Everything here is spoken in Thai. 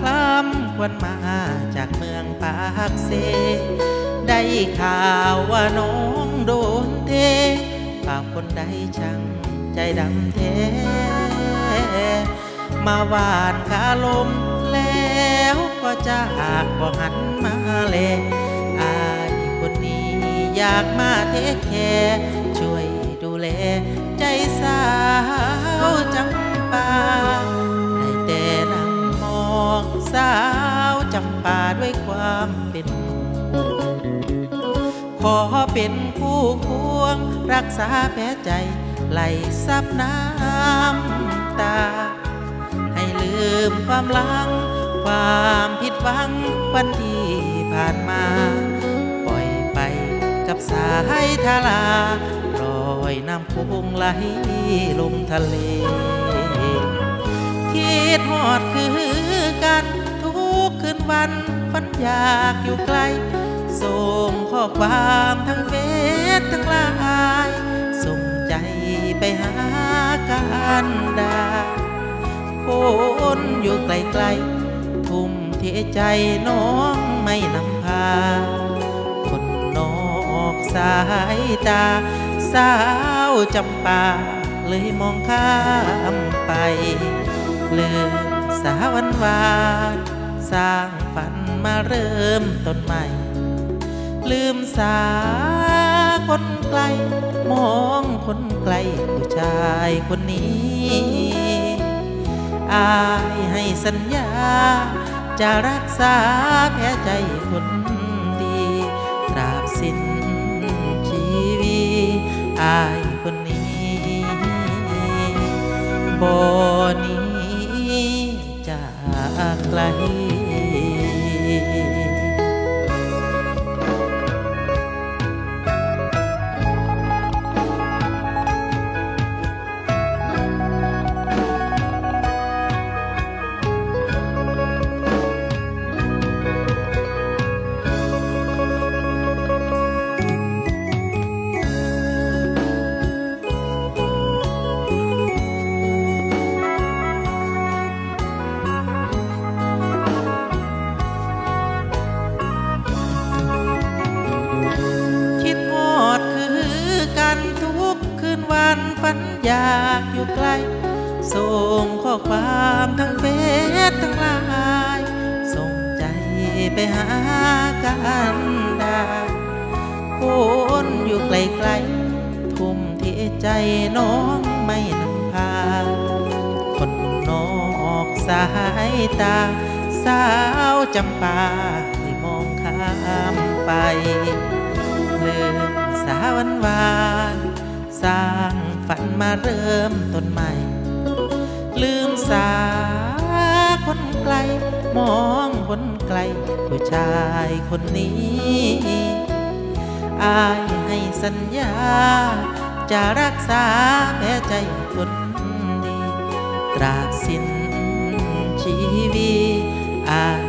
คล้ำควันมาจากเมืองปากเซ ได้ข่าวว่าน้องโดนเทปากคนใดช่างใจดำแท้มาหวานคาลมแล้วก็จะหากบ่หันมาแลอายคนนี้อยากมาเทคแคร์ช่วยดูแลใจสาวจำปา สาวจำปาด้วยความเป็นขอเป็นคู่ควง รักษาแผลใจไหลซับน้ำตา ให้ลืมความลัง ความผิดหวังวันที่ผ่านมา ปล่อยไปกับสายทาราลอยน้ำพุงไหลลงทะเลคิดหอดคือกัน คืนวันฝันอยากอยู่ไกล ส่งข้อความทั้งเฟซทั้งไลน์ส่งใจไปหากันดาคนอยู่ไกลๆทุ่มเทใจน้องไม่นำพา คนนอกสายตา สาวจำปา เลยมองข้ามไป เลืมสาวันวาน สร้างฝันมาเริ่มต้นใหม่ ลืมสาคนไกล มองคนไกลผู้ชายคนนี้อายให้สัญญา จะรักษาแผลใจคนดีตราบสิ้นชีวิตอาย ฝันอยากอยู่ไกล ส่งข้อความทั้งเฟซทั้งไลน์ส่งใจไปหากันดาคนอยู่ไกลๆทุ่มเทใจน้องไม่นำพา คนนอกสายตา สาวจำปาที่มองข้ามไป ลืมสาวันวานสร้าง ฝันมาเริ่มต้นใหม่ ลืมสาคนไกล มองคนไกล ผู้ชายคนนี้อายให้สัญญา จะรักษาแผลใจคนดีตราบสิ้นชีวิตอาย